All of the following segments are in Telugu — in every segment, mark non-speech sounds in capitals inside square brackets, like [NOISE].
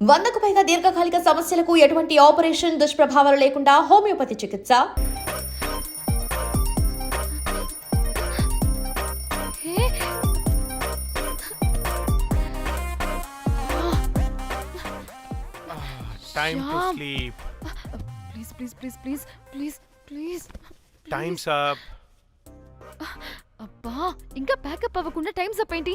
వందకు పైగా దీర్ఘకాలిక సమస్యలకు ఎటువంటి ఆపరేషన్ దుష్ప్రభావాలు లేకుండా హోమియోపతి చికిత్స. Time to Shyam. Sleep please please please please please please time's up అబ్బా ఇంకా ప్యాకప్ అవ్వకుండా టైమ్స్ అప్ ఏంటి?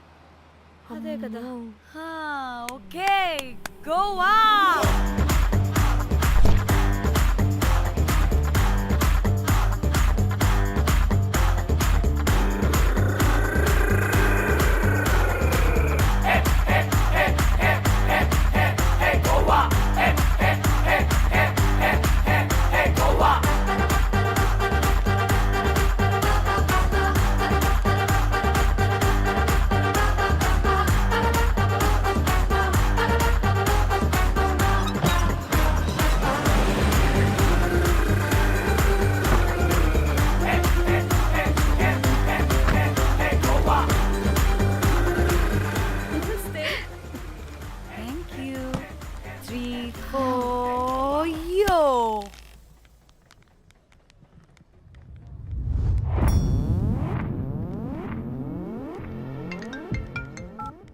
అదే కదా. ఓకే. గోవా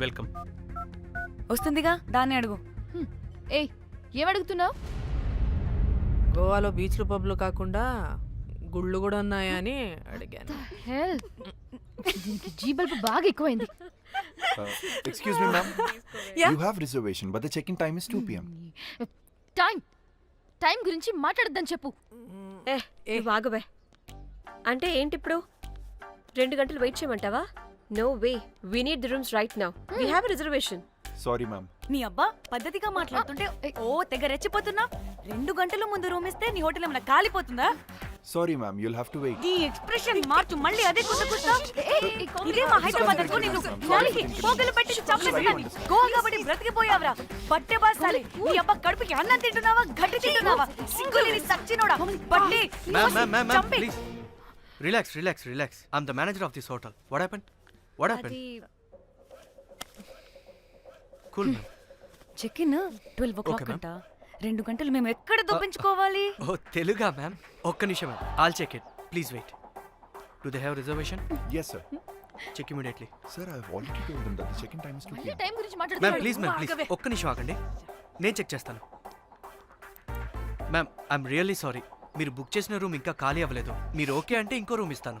వెల్కమ్. వస్తుందిగా దాన్ని అడుగు. ఏ ఏం అడుగుతున్నావు? గోవాలో బీచ్లు పబ్లు కాకుండా గుళ్ళు కూడా ఉన్నాయా అని అడిగాను. దీనికి జీ బాగా ఎక్కువైంది. Excuse me ma'am you have reservation but the check in time is 2 PM time time గురించి మాట్లాడొద్దని చెప్పు. ఏ బాగుబే అంటే ఏంటి ఇప్పుడు రెండు గంటలు వెయిట్ చేయమంటావా? No way we need the rooms right now we have reservation Sorry, ma'am. నీ అబ్బా పద్ధతిగా మాట్లాడుతుంటే ఓ తెగ రెచ్చిపోతున్నా. రెండు గంటల ముందు రూమ్ ఇస్తే నీ హోటల్ ఏమైనా కాలిపోతుందా? Sorry, ma'am. You'll have to wait. నీ ఎక్స్ప్రెషన్ మార్చు మళ్ళీ అదే కొత్త కొత్త ఇదే మా హైదరాబాద్ అనుకో నిన్ను sorry, నాలికి. పోగలు పెట్టి చంపేసేదాన్ని గోవా కాబట్టి బ్రతికిపోయావరా. బట్టే బాసాలి నీ అబ్బ కడుపుకి అన్నం తింటున్నావా? గడ్డి తింటున్నావా? సిగ్గులేని సచ్చినోడా. బట్టే Ma'am, ma'am, ma'am, ma'am, చంపే. Please. Relax, relax, relax. I'm the manager of this hotel. What happened? What happened? Cool, ma'am. Check in twelve o'clock Okay, ma'am. అంట. రెండు గంటలు మేము ఎక్కడ దొప్పించుకోవాలి? Oh, తెలుగా మ్యామ్ ఒక్క నిమిషం ma'am all check it please wait do they have reservation Yes, sir. Check immediately Sir, I've already told them that the check-in time is 2 p.m. Time గురించి మ్యామ్ ప్లీజ్ మ్యామ్ ప్లీజ్ ఒక్క నిమిషం ఆగండి. నేను చెక్ చేస్తాను. మ్యామ్ ఐఎమ్ రియల్లీ సారీ మీరు బుక్ చేసిన రూమ్ ఇంకా ఖాళీ అవ్వలేదు. మీరు ఓకే అంటే ఇంకో రూమ్ ఇస్తాను.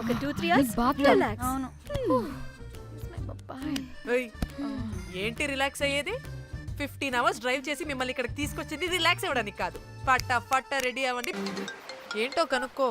ఒక టూ త్రీ అవర్స్. రిలాక్స్ అవును. ఏంటి రిలాక్స్ అయ్యేది? ఫిఫ్టీన్ అవర్స్ డ్రైవ్ చేసి మిమ్మల్ని ఇక్కడికి తీసుకొచ్చింది రిలాక్స్ అవ్వడానికి కాదు. పట్ట పట్ట రెడీ అవ్వండి. ఏంటో కనుక్కో.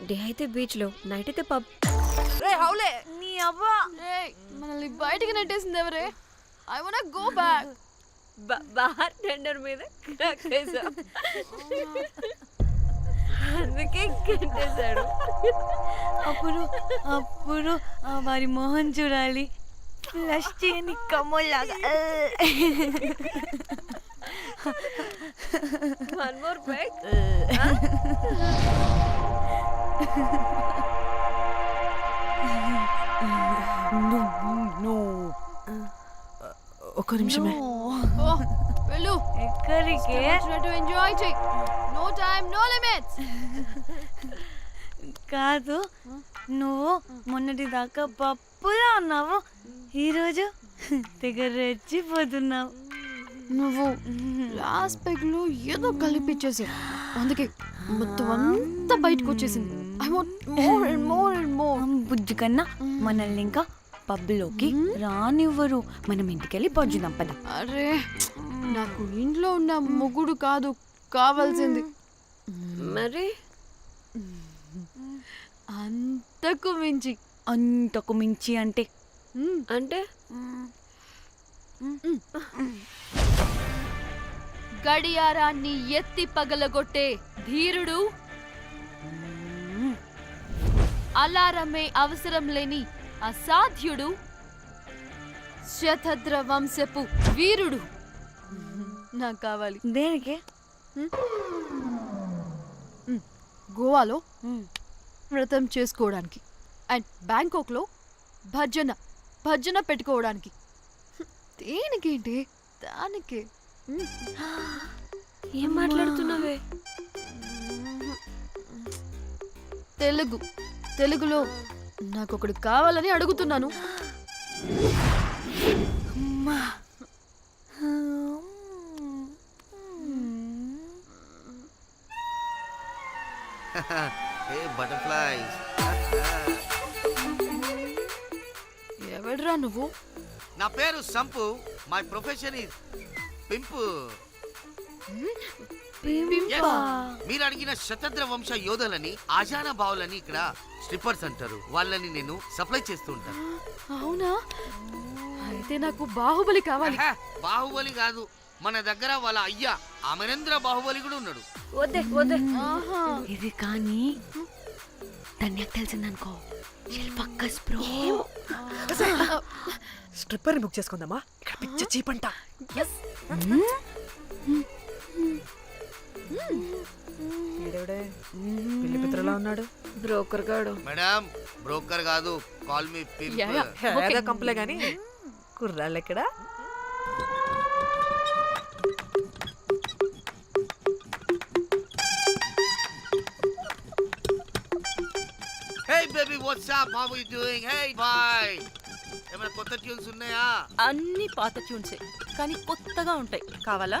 డే అయితే బీచ్లో నైట్ అయితే పబ్. రే హౌలే నీ అవ్వా. ఏయ్, మనల్ని బయటికి నెట్టేసింది ఎవరే? I want go back bartender మీద కక్కేసా అందుకే కట్టేశాడు అప్పుడు అప్పుడు వారి మొహం చూడాలి. ఫ్లష్ చేయని కమ్మలాగా వన్ మోర్ బ్యాక్ ఒక్క నిమిషమే. వెళ్ళు. ఎక్కడికే? ఎంజాయ్ చెయ్యి నో టైం నో లిమిట్స్ కాదు నువ్వు మొన్నటి దాకా పప్పులా ఉన్నావు. ఈరోజు తెగ రెచ్చిపోతున్నావు నువ్వు లాస్ట్ పెగ్లో ఏదో కలిపిచ్చేసి అందుకే మొత్తం అంతా బయటకు వచ్చేసింది. I want more and more and more బుజ్జి కన్నా మనల్ని ఇంకా పబ్లోకి రానివ్వరు. మనం ఇంటికెళ్ళి పజ్జుదాం పద. అరే నాకు ఇంట్లో ఉన్న మొగుడు కాదు కావాల్సింది. మరి? అంతకు మించి. అంతకు మించి అంటే? అంటే? గడియారాన్ని ఎత్తి పగలగొట్టే ధీరుడు అలారమే అవసరం లేని అసాధ్యుడు శతద్ర వంశపు వీరుడు. నాకు కావాలి. దేనికి? గోవాలో వ్రతం చేసుకోవడానికి అండ్ బ్యాంకాక్లో భజన భజన పెట్టుకోవడానికి. దేనికేంటి? దానికే. ఏం మాట్లాడుతున్నావే? తెలుగు. తెలుగులో నాకు ఒకడు కావాలని అడుగుతున్నాను. [LAUGHS] బటర్ఫ్లైస్. ఎవడ్రా నువ్వు? నా పేరు Sampu. My profession is pimp. Yes. మీరు అడిగిన శతద్ర వంశ యోధులని ఆజానా బావులని ఇక్కడ స్ట్రిప్పర్స్ అంటారు. వాళ్ళని నేను సప్లై చేస్తూ ఉంటాను. అవునా? అయితే నాకు బాహుబలి కావాలి. ఆహా, బాహుబలి కాదు. మన దగ్గర వాళ్ళ అయ్యా అమరేంద్ర బాహుబలి కూడా ఉన్నాడు. వద్దే వద్దే. ఆహా. ఇది కానీ ధన్యకు తెలిసిందనుకో. శిల్పక్కస్ స్ట్రిప్పర్ బుక్ చేసుకుందామా? ఇక్కడ పిచ్చ చీపంట. వీడెవడే పిత్రలా ఉన్నాడు. బ్రోకర్ గాడు. మేడం బ్రోకర్ కాదు కాల్ మీ ఏదో కంపలే గాని. కుర్రాళ్ళు ఎక్కడ? Hey baby what's up how you doing hey boy ఏమైనా కొత్త ట్యూన్స్ ఉన్నాయా? అన్ని పాత ట్యూన్సే కానీ కొత్తగా ఉంటాయి. కావాలా?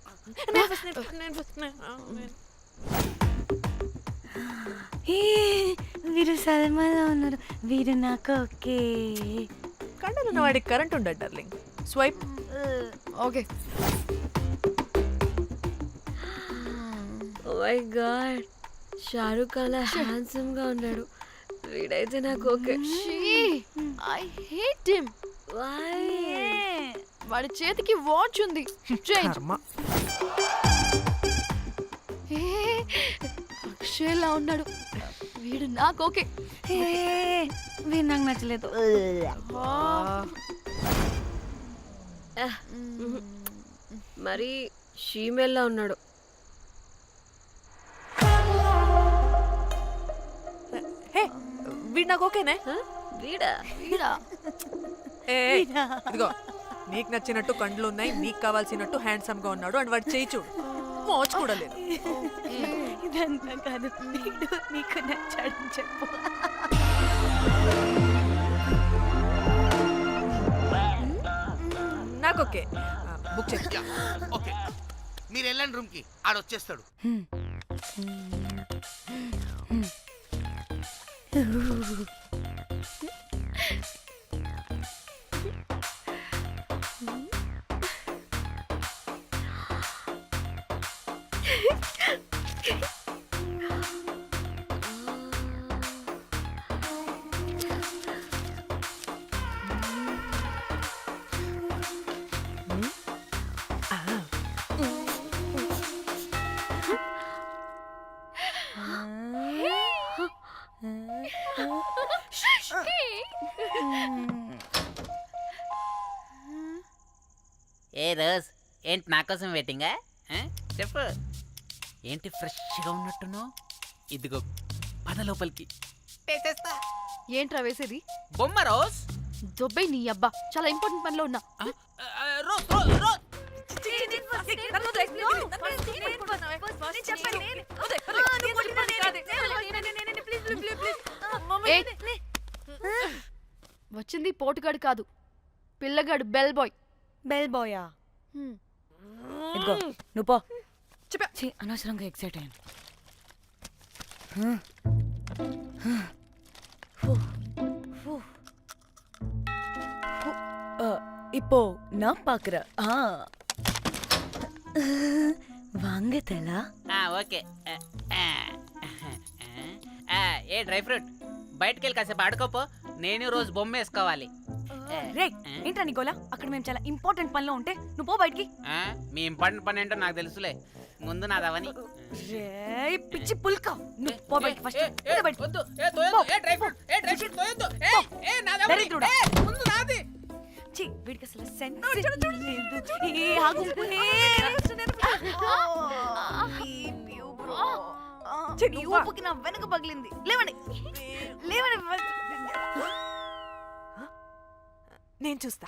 మ్మ్. వీరు సల్మాలో ఉన్నారు వీరు నాకు ఓకే. కండలున్న వాడికి కరెంట్ ఉండదు darling swipe okay oh my god Shahrukh అలా హ్యాండ్సమ్గా ఉన్నాడు. వీడైతే నాకు okay. I hate him why వాడి చేతికి వాచ్ ఉంది. [LAUGHS] చేంజ్ కర్మ అక్షయ్లా ఉన్నాడు. వీడు నాకు ఓకే. వీరు నాకు నచ్చలేదు. మరి షీమేల్లా ఉన్నాడు. హే వీడు నాకు ఓకేనే? వీడా? వీడా? ఇదిగో నీకు నచ్చినట్టు కండ్లు ఉన్నాయి నీకు కావాల్సినట్టు హ్యాండ్సమ్గా ఉన్నాడు అండ్ వాడు చేయి చూడు. మోచు కూడా లేదు ఇదంతా కాదు. వీడు నీకు నచ్చాడని చెప్పు. నాకు ఓకే. బుక్ చేసి యా, ఓకే. మీరు వెళ్ళండి రూమ్కి ఆడ వచ్చేస్తాడు. ఏ రోజ్ ఏంటి నా కోసం వెయిటింగా చెప్పు. ఏంటి ఫ్రెష్గా ఉన్నట్టును ఇదిగో పద లోపలికి. వేసేస్తా ఏంట్రా వేసేది? బొమ్మ రోజ్. దొబ్బై నీ అబ్బా. చాలా ఇంపార్టెంట్ పనిలో ఉన్నా. ఆ, ఆ, రోజ్ రోజ్ రోజ్. ఏ, వచ్చింది పోటుగాడు కాదు. పిల్లగాడు బెల్ బాయ్. బెల్ బాయా. ఇదిగో నువ్వు పో. చెప్పా. ఛీ, అనవసరంగా ఎక్సైట్ అయ్యాను இப்போ நான் பாக்குறேன் ஆ வாங்க தலா ఆ, ఓకే ఆ, ఆ, ఆ, ఏ డ్రై ఫ్రూట్ బయటకు వెళ్ళి కాసేపు ఆడుకోపో నేను రోజు బొమ్మ వేసుకోవాలి రే ఏంట్రా నికోలా అక్కడ మేము చాలా ఇంపార్టెంట్ పనిలో ఉంటే నువ్వు పో బయటికి ఆ, మీ ఇంపార్టెంట్ పని ఏంటో నాకు తెలుసులే ముందు నాదవని రే పిచ్చి పుల్క. నువ్వు పో బయటికి ఫస్ట్ ఏ, ఏ, బయటికి. వద్దు, ఏ, తోయొద్దు, ఏ, డ్రై ఫ్రూట్, ఏ, డ్రై ఫ్రూట్ తోయొద్దు, ఏ, ఏ, నాదవని, దరిద్రుడా. ఏ, ముందు నాది. ఛీ, వీడికి అసలు సెన్స్ లేదు. ఏ ఆగు. ఏ, ఛీ, ఈ నువ్వా? ఊపుకి నా వెనక పగిలింది. లేవండి. లేవండి నేను చూస్తా.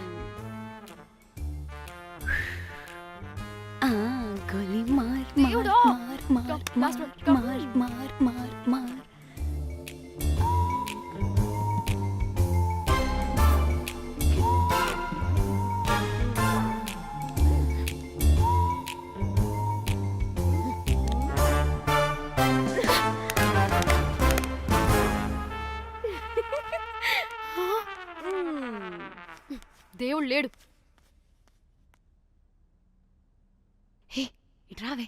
దేవుడా! మార్ మార్ మార్ మార్ మార్ దేవుడు లేడు హే ఇటు రావే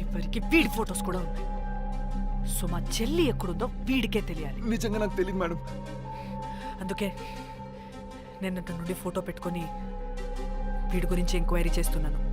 చివరికి వీడి ఫొటోస్ కూడా ఉన్నాయి. సో మా చెల్లి ఎక్కడుందో వీడికే తెలియాలి. నిజంగా నాకు తెలియదు మేడం. అందుకే నేను అతని నుండి ఫోటో పెట్టుకొని వీడి గురించి ఎంక్వైరీ చేస్తున్నాను.